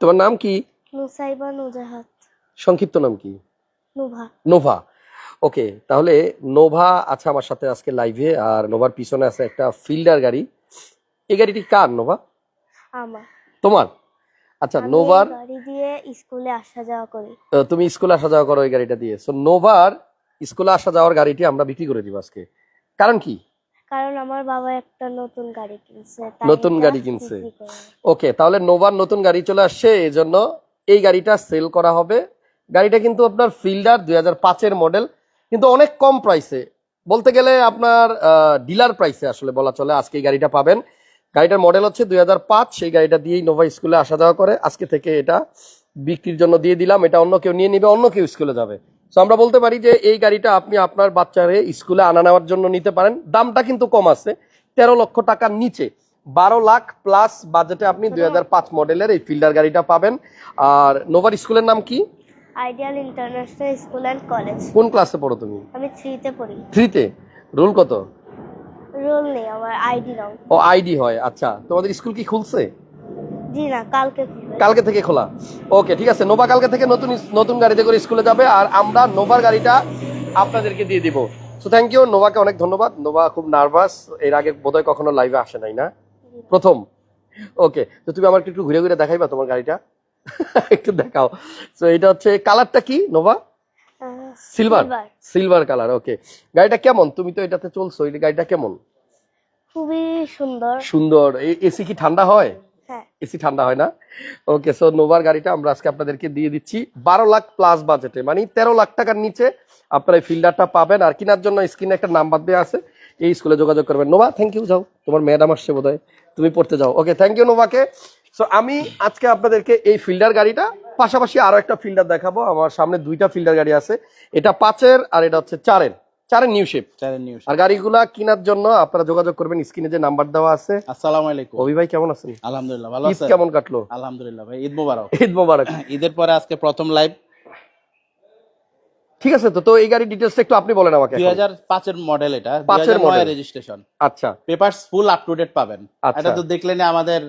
তোমার নাম কি? নুসাইবা নুজাহাত। সংক্ষিপ্ত নাম কি? নুভা। নোভা। ওকে তাহলে নোভা আছে আমার সাথে আজকে লাইভে আর নোভার পিছনে আছে একটা ফিল্ডার গাড়ি। এই গাড়িটি কার নোভা? আমার। তোমার? আচ্ছা নোভার গাড়ি দিয়ে স্কুলে আসা যাওয়া করি। তুমি স্কুলে আসা যাওয়া করো এই গাড়িটা দিয়ে। সো নোভার স্কুলে আসা যাওয়ার গাড়িটি আমরা বিক্রি করে দিব আজকে। কারণ কি? কারণ আমার বাবা একটা নতুন গাড়ি কিনছে নতুন গাড়ি কিনছে। ওকে তাহলে নোভার নতুন গাড়ি চলে আসছে এই জন্য এই গাড়িটা সেল করা হবে। গাড়িটা কিন্তু আপনার ফিল্ডার দুই হাজার পাঁচের মডেল কিন্তু অনেক কম প্রাইসে বলতে গেলে আপনার ডিলার প্রাইসে আসলে বলা চলে আজকে এই গাড়িটা পাবেন। গাড়িটার মডেল হচ্ছে দুই হাজার পাঁচ সেই গাড়িটা দিয়েই নোভা স্কুলে আসা যাওয়া করে। আজকে থেকে এটা বিক্রির জন্য দিয়ে দিলাম এটা অন্য কেউ নিয়ে নিবে অন্য কেউ স্কুলে যাবে। তো আমরা বলতে পারি যে এই গাড়িটা আপনি আপনার বাচ্চারে স্কুলে আনা নেওয়ার জন্য নিতে পারেন। দামটা কিন্তু কম আছে তেরো লক্ষ টাকার নিচে। বারো লাখ প্লাস বাজেটে আপনি দুই হাজার পাঁচ মডেলের এই ফিল্ডার গাড়িটা পাবেন। আর নোভার স্কুলের নাম কি? Ideal international school and college কোন ক্লাসে পড়ো তুমি? আমি থ্রিতে পড়ি। রুল কত? রোল নেই আমার আইডি ও আইডি হয় আচ্ছা। তোমাদের স্কুল কি খুলছে? জি না কালকে কালকে থেকে খোলা। ওকে ঠিক আছে। নোভা কালকে থেকে নতুন নতুন গাড়িতে করে স্কুলে যাবে আর আমরা নোভার গাড়িটা আপনাদেরকে দিয়ে দিব। সো থ্যাংক ইউ নোভাকে অনেক ধন্যবাদ। নোভা খুব নার্ভাস। এর আগে বোধহয় কখনো লাইভে আসে নাই না? প্রথম। ওকে তো তুমি আমার একটু ঘুরে ঘুরে দেখাইবা তোমার গাড়িটা? একটু দেখাও। তো এটা হচ্ছে কালারটা কি Nova? Silver silver colour okay গাড়িটা কেমন? তুমি তো এটাতে চলছো এই গাড়িটা কেমন? খুবই সুন্দর। সুন্দর। এসি কি ঠান্ডা হয় হ্যাঁ? এসি ঠান্ডা হয় না। ওকে সো নোভার গাড়িটা আমরা আজকে আপনাদেরকে দিয়ে দিচ্ছি। বারো লাখ প্লাস বাজেটে মানে তেরো লাখ টাকার নিচে আপনারা ফিল্ডারটা পাবেন। আর কেনার জন্য স্ক্রিনে একটা নাম্বার দেওয়া আছে। এই স্কুলে যোগাযোগ করবেন। নোভা থ্যাংক ইউ যাও। তোমার ম্যাডাম আসছে বোধ তুমি পড়তে যাও। ওকে থ্যাংক ইউ নোভাকে সো আমি আজকে আপনাদেরকে এই ফিল্ডার গাড়িটা, পাশাপাশি আরও একটা ফিল্ডার দেখাবো। আমার সামনে দুইটা ফিল্ডার গাড়ি আছে। এটা পাঁচের আর এটা হচ্ছে চারের। চারের নিউ শেপ আর গাড়িগুলা কেনার জন্য আপনারা যোগাযোগ করবেন স্ক্রিনে যে নাম্বার দেওয়া আছে। আসসালামু আলাইকুম। অভি ভাই কেমন আছেন? আলহামদুলিল্লাহ ভালো আছেন? কেমন কাটলো? আলহামদুলিল্লাহ ভাই ঈদ মোবারক। ঈদ মোবারক। ঈদের পরে আজকে প্রথম লাইভ ঠিক আছে তো তো এই গাড়ির ডিটেলস একটু আপনি বলেন আমাকে দুই এখন। হাজার পাঁচের মডেল এটা পাঁচের পাঁচের model। রেজিস্ট্রেশন আচ্ছা। Papers full up to date পাবেন। আচ্ছা। এটা তো দেখলেন আমাদের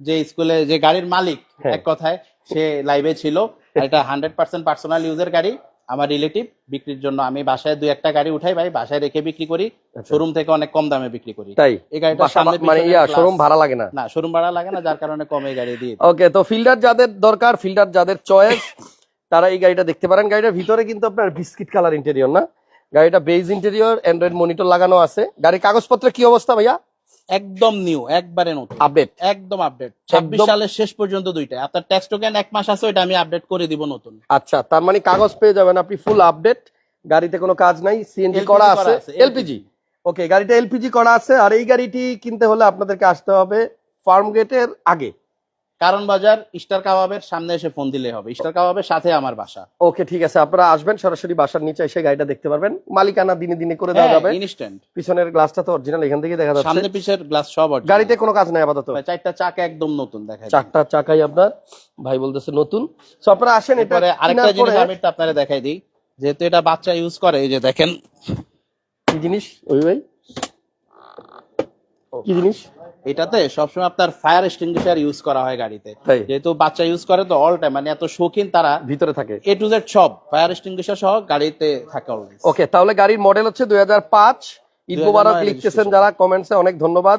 যে স্কুলে যে গাড়ির মালিক হ্যাঁ। এক কথায় সে লাইভে ছিল। এটা হান্ড্রেড পার্সেন্ট পার্সোনাল ইউজের গাড়ি। আমার রিলেটিভ বিক্রির জন্য আমি বাসায় দুই একটা গাড়ি উঠাই ভাই বাসায় রেখে বিক্রি করি আচ্ছা। শোরুম থেকে অনেক কম দামে বিক্রি করি। তাই? এই গাড়িটা সামনে মানে ইয়া শোরুম ভাড়া লাগে না? না শোরুম ভাড়া লাগে না যার কারণে কম এই গাড়ি দিয়ে ওকে তো ফিল্ডার যাদের দরকার ফিল্ডার যাদের চয়েস তারা এই গাড়িটা দেখতে পারেন। গাড়িটার ভিতরে কিন্তু আপনার বিস্কিট কালার ইন্টেরিয়র না? গাড়িটা বেজ ইন্টেরিয়র অ্যান্ড্রয়েড মনিটর লাগানো আছে। গাড়ির কাগজপত্র কি অবস্থা ভাইয়া? একদম নিউ একবারে নতুন। আপডেট একদম আপডেট ছাব্বিশ সালের শেষ পর্যন্ত দুইটা আপনার ট্যাক্স টোকেন এক মাস আছে ওইটা আমি আপডেট করে দিব নতুন। আচ্ছা তার মানে কাগজ পেয়ে যাবেন আপনি ফুল আপডেট গাড়িতে কোনো কাজ নাই সিএনজি করা আছে, এলপিজি ওকে গাড়িটা এলপিজি করা আছে আর এই গাড়িটি কিনতে হলে আপনাদেরকে আসতে হবে ফার্ম গেটের আগে। কারণ বাজার স্টার কাবাবের সামনে এসে ফোন দিলে হবে। স্টার কাবাবের সাথে আমার বাসা। ওকে ঠিক আছে। আপনারা আসবেন সরাসরি বাসার নিচে এসে গাড়িটা দেখতে পারবেন। মালিকানা দিনে দিনে করে দেওয়া যাবে। ইনস্ট্যান্ট পিছনের গ্লাসটা তো অরিজিনাল এখান থেকে দেখা যাচ্ছে। সামনে পিছের গ্লাস সব original। গাড়িতে কোনো কাজ নাই আপাতত। ভাই, চারটা চাকা একদম নতুন দেখা চারটা চাকাই আপনার ভাই বলতেছে নতুন। সো আপনারা আসেন এটা আরেকটা জিনিস আমি আপনারা দেখাই দিই। যেহেতু এটা বাচ্চা ইউজ করে এই যে দেখেন। কি জিনিস? ওই ভাই। কি জিনিস? এটাতে সবসময় আপনার ফায়ার এক্সটিংগুইশার ইউজ করা হয় গাড়িতে। যেহেতু বাচ্চা ইউজ করে তো অল টাইম মানে এত শৌখিন তারা ভিতরে থাকে। এ টু জেড সব ফায়ার এক্সটিংগুইশার সহ গাড়িতে থাকে অলওয়েজ ওকে তাহলে গাড়ির মডেল হচ্ছে দুই হাজার পাঁচ। ঈদ মোবারক লিখতেছেন যারা কমেন্টসে অনেক ধন্যবাদ।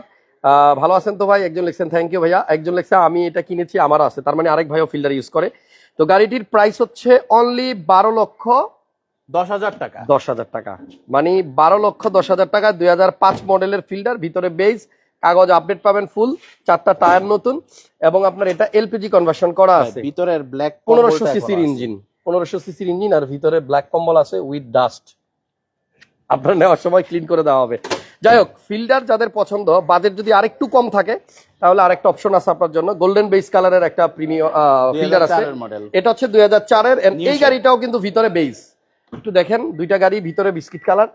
ভালো আছেন তো ভাই? একজন লিখছেন থ্যাংক ইউ ভাইয়া। একজন লিখছে আমি এটা কিনেছি আমার আছে। তার মানে আরেক ভাইও ফিল্ডার ইউজ করে। তো গাড়িটির প্রাইস হচ্ছে অনলি বারো লক্ষ দশ হাজার টাকা। দশ হাজার টাকা। মানে বারো লক্ষ দশ হাজার টাকা দুই হাজার পাঁচ মডেলের ফিল্ডার ভিতরে বেজ কাগজ আপডেট পাবেন ফুল চারটা টায়ার নতুন এবং আপনার এটা এলপিজি কনভার্সন করা আছে। ভিতরের ব্ল্যাক পনেরোশো সিসির ইঞ্জিন পনেরোশো সিসির ইঞ্জিন আর ভিতরে ব্ল্যাক কম্বল আছে উইথ ডাস্ট আপনার নেওয়ার সময় ক্লিন করে দেওয়া হবে। যাই হোক ফিল্ডার যাদের পছন্দ বাজেট যদি আরেকটু কম থাকে তাহলে আরেকটা অপশন আছে আপনার জন্য। গোল্ডেন বেস কালারের একটা প্রিমিয়াম ফিল্ডার আছে। এটা হচ্ছে দুই হাজার চারের এই গাড়িটাও কিন্তু ভিতরে বেস একটু দেখেন দুইটা গাড়ি ভিতরে বিস্কিট কালার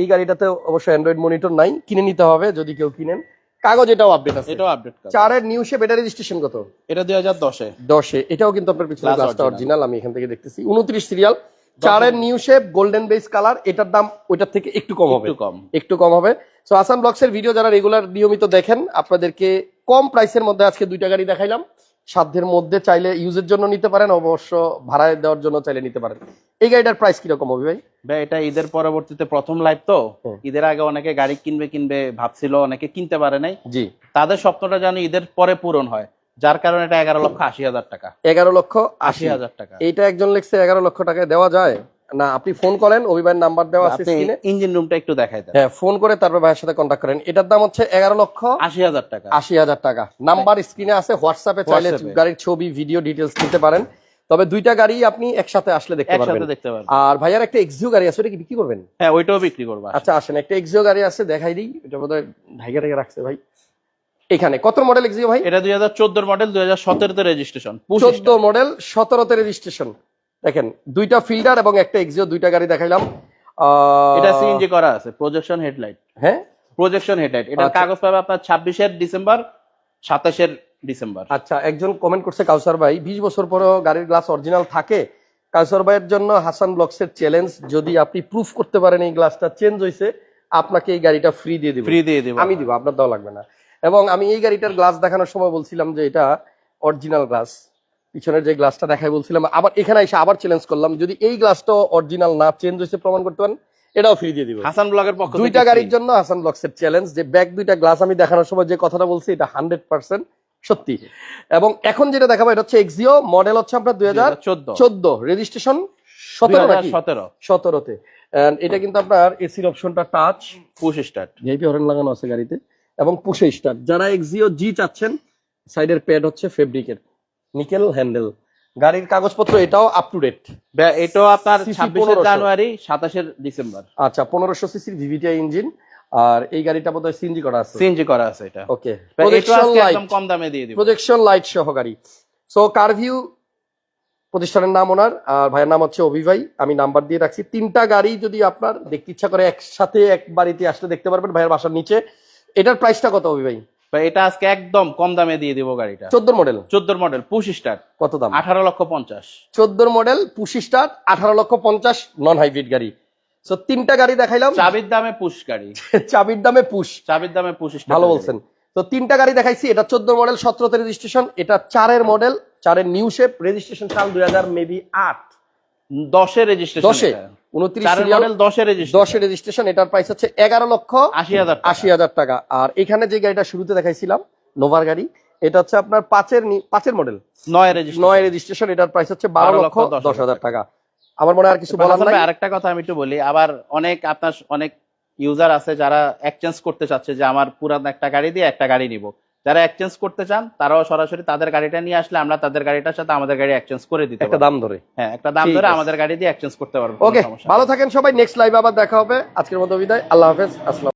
এই গাড়িটাতে অবশ্য অ্যান্ড্রয়েড মনিটর নাই কিনে নিতে হবে যদি কেউ কিনেন। কাগজ এটাও আপডেট আছে। এটাও আপডেট করা চারের নিউ শেপ এটা রেজিস্ট্রেশন কত? এটা দুই হাজার দশে। দশে। এটাও কিন্তু আপনার পিছনে গ্লাসটা অরিজিনাল আমি এখান থেকে দেখতেছি। উনত্রিশ সিরিয়াল চারের new shape golden base colour এটার দাম ওইটার থেকে একটু কম হবে। একটু কম। একটু কম হবে। সো আসান ব্লগসের ভিডিও যারা রেগুলার নিয়মিত দেখেন আপনাদেরকে কম প্রাইসের মধ্যে আজকে দুইটা গাড়ি দেখাইলাম। সাধ্যের মধ্যে চাইলে ইউজের জন্য নিতে পারেন অবশ্য ভাড়ায় দেওয়ার জন্য চাইলে নিতে পারেন। এই গাড়িটার প্রাইস কীরকম হবে ভাই? ভাই এটা ঈদের পরবর্তীতে প্রথম লাইভ তো। ঈদের আগে অনেকে গাড়ি কিনবে কিনবে ভাবছিল অনেকে কিনতে পারে নাই। জি। তাদের স্বপ্নটা যেন ঈদের পরে পূরণ হয় যার কারণে এটা এগারো লক্ষ আশি হাজার টাকা। এগারো লক্ষ আশি। হাজার টাকা। এটা একজন লিখছে এগারো লক্ষ টাকায় দেওয়া যায়। না আপনি ফোন করেন অভিভাবক নাম্বার দেওয়া আছে স্ক্রিনে ইঞ্জিন রুমটা একটু দেখাই দেন। হ্যাঁ ফোন করে তারপর ভাইয়ের সাথে কন্ট্যাক্ট করেন। এটার দাম হচ্ছে এগারো লক্ষ আশি হাজার টাকা। আশি হাজার টাকা। নাম্বার স্ক্রিনে আছে হোয়াটসঅ্যাপে চাইলে গাড়ির ছবি ভিডিও ডিটেলস নিতে পারেন। তবে দুইটা গাড়ি আপনি একসাথে আসলে দেখতে একসাথে পারবেন। দেখতে পারবেন। আর ভাইয়ার একটা এক্সিও গাড়ি আছে ওটা কি বিক্রি করবেন? হ্যাঁ ওইটাও বিক্রি করব। আচ্ছা আসেন একটা এক্সিও গাড়ি আছে দেখাই দিই। এটা বোধহয় ঢাইকা ঢাইকা রাখছে ভাই। এখানে কত মডেল এক্সিও ভাই? এটা দুই হাজার চোদ্দোর মডেল দুই হাজার সতেরোতে রেজিস্ট্রেশন চোদ্দ মডেল সতেরোতে রেজিস্ট্রেশন দেখেন দুইটা ফিল্ডার এবং একটা এক্সিও দুইটা গাড়ি দেখাইলাম। এটা সিএনজি করা আছে প্রজেকশন হেডলাইট হ্যাঁ? প্রজেকশন হেডলাইট আচ্ছা। কাগজ পাবে আপনার ছাব্বিশের ডিসেম্বর সাতাশের ডিসেম্বর। আচ্ছা একজন কমেন্ট করছে কাউসার ভাই বিশ বছর পরেও গাড়ির গ্লাস অরিজিনাল থাকে? কাউসার ভাইয়ের জন্য হাসান ব্লকসের চ্যালেঞ্জ যদি আপনি প্রুফ করতে পারেন এই গ্লাসটা চেঞ্জ হয়েছে আপনাকে এই গাড়িটা ফ্রি দিয়ে দিব। ফ্রি দিয়ে দিব। আমি দিব আপনার দেওয়া লাগবে না। এবং আমি এই গাড়িটার গ্লাস দেখানোর সময় বলছিলাম যে এটা অরিজিনাল গ্লাস পিছনের যে গ্লাসটা দেখাই বলছিলাম আবার এখানে এসে আবার চ্যালেঞ্জ করলাম। যদি এই গ্লাসটা অরিজিনাল না চেঞ্জ হয়েছে প্রমাণ করতে পারেন এটাও ফ্রি দিয়ে দিব। হাসান ব্লগের পক্ষ দুইটা গাড়ির জন্য হাসান ব্লকসের চ্যালেঞ্জ যে ব্যাগ দুইটা গ্লাস আমি দেখানোর সময় যে কথাটা বলছি এটা হান্ড্রেড পার্সেন্ট সত্যি। এবং এখন যেটা দেখাবো এটা হচ্ছে এক্সিও মডেল হচ্ছে আপনার দুই হাজার 2014 চোদ্দ। রেজিস্ট্রেশন সতেরো নাকি? 2017 সতেরোতে। এটা কিন্তু আপনার এসির অপশনটা touch push start VIP horn লাগানো আছে গাড়িতে। এবং পুষে স্টার্ট যারা এক্সিও জি চাচ্ছেন সাইডের প্যাড হচ্ছে ফেব্রিকের নিকেল হ্যান্ডেল গাড়ির কাগজপত্র এটাও আপ টু ডেট এটাও আপনার 1500 জানুয়ারি সাতাশের ডিসেম্বর। আচ্ছা পনেরোশো সিসির ভিভিটিআই ইঞ্জিন আর এই গাড়িটা বোধহয় সিএনজি করা আছে। সিএনজি করা আছে এটা। ওকে প্রজেকশন লাইট কম দামে দিয়ে দিব। প্রজেকশন লাইট সহ গাড়ি। সো কারভিউ প্রতিষ্ঠানের নাম ওনার আর ভাইয়ের নাম হচ্ছে অভিভাই। আমি নাম্বার দিয়ে রাখছি। তিনটা গাড়ি যদি আপনার দেখতে ইচ্ছা করে একসাথে এক বাড়িতে আসলে দেখতে পারবেন ভাইয়ের বাসার নিচে। এটার প্রাইসটা কত অভিভাই? বা এটা আজকে একদম কম দামে দিয়ে দিব গাড়িটা। চোদ্দ মডেল? চোদ্দোর মডেল পুশ স্টার্ট। কত দাম? আঠারো লক্ষ পঞ্চাশ। চোদ্দোর মডেল পুশি স্টার আঠারো লক্ষ পঞ্চাশ নন হাইব্রিড গাড়ি। সো তিনটা গাড়ি দেখাইলাম। চাবির দামে পুশ গাড়ি। চাবির দামে পুশ। চাবির দামে পুশ ভালো বলছেন। তো তিনটা গাড়ি দেখাইছি। এটা চোদ্দ মডেল সতেরোতে রেজিস্ট্রেশন এটা চারের মডেল চারের নিউ শেপ রেজিস্ট্রেশন সাল দুই হাজার মেবি আট। দশের রেজিস্ট্রেশন দশে? রেজিস্ট্রেশন এটার প্রাইস হচ্ছে এগারো লক্ষ আশি হাজার টাকা। আর এখানে যে গাড়িটা শুরুতে দেখাইছিলাম নোভার গাড়ি এটা হচ্ছে আপনার পাঁচের পাঁচের মডেল নয় রেজিস্ট্রেশন এটার প্রাইস হচ্ছে বারো লক্ষ দশ হাজার টাকা। আমার মনে হয় আর কিছু নাই। আরেকটা কথা আমি একটু বলি আবার অনেক আপনার অনেক ইউজার আছে যারা এক্সচেঞ্জ করতে চাচ্ছে যে আমার পুরান একটা গাড়ি দিয়ে একটা গাড়ি নিব। যারা এক্সচেঞ্জ করতে চান তারাও সরাসরি তাদের গাড়িটা নিয়ে আসলে আমরা তাদের গাড়িটার সাথে আমাদের গাড়ি এক্সচেঞ্জ করে দিতে একটা দাম ধরে। হ্যাঁ একটা দাম ধরে আমাদের গাড়ি দিয়ে এক্সচেঞ্জ করতে পারব ওকে ভালো থাকেন সবাই নেক্সট লাইভ আবার দেখা হবে। আজকের মতো বিদায় আল্লাহ হাফেজ আসসালাম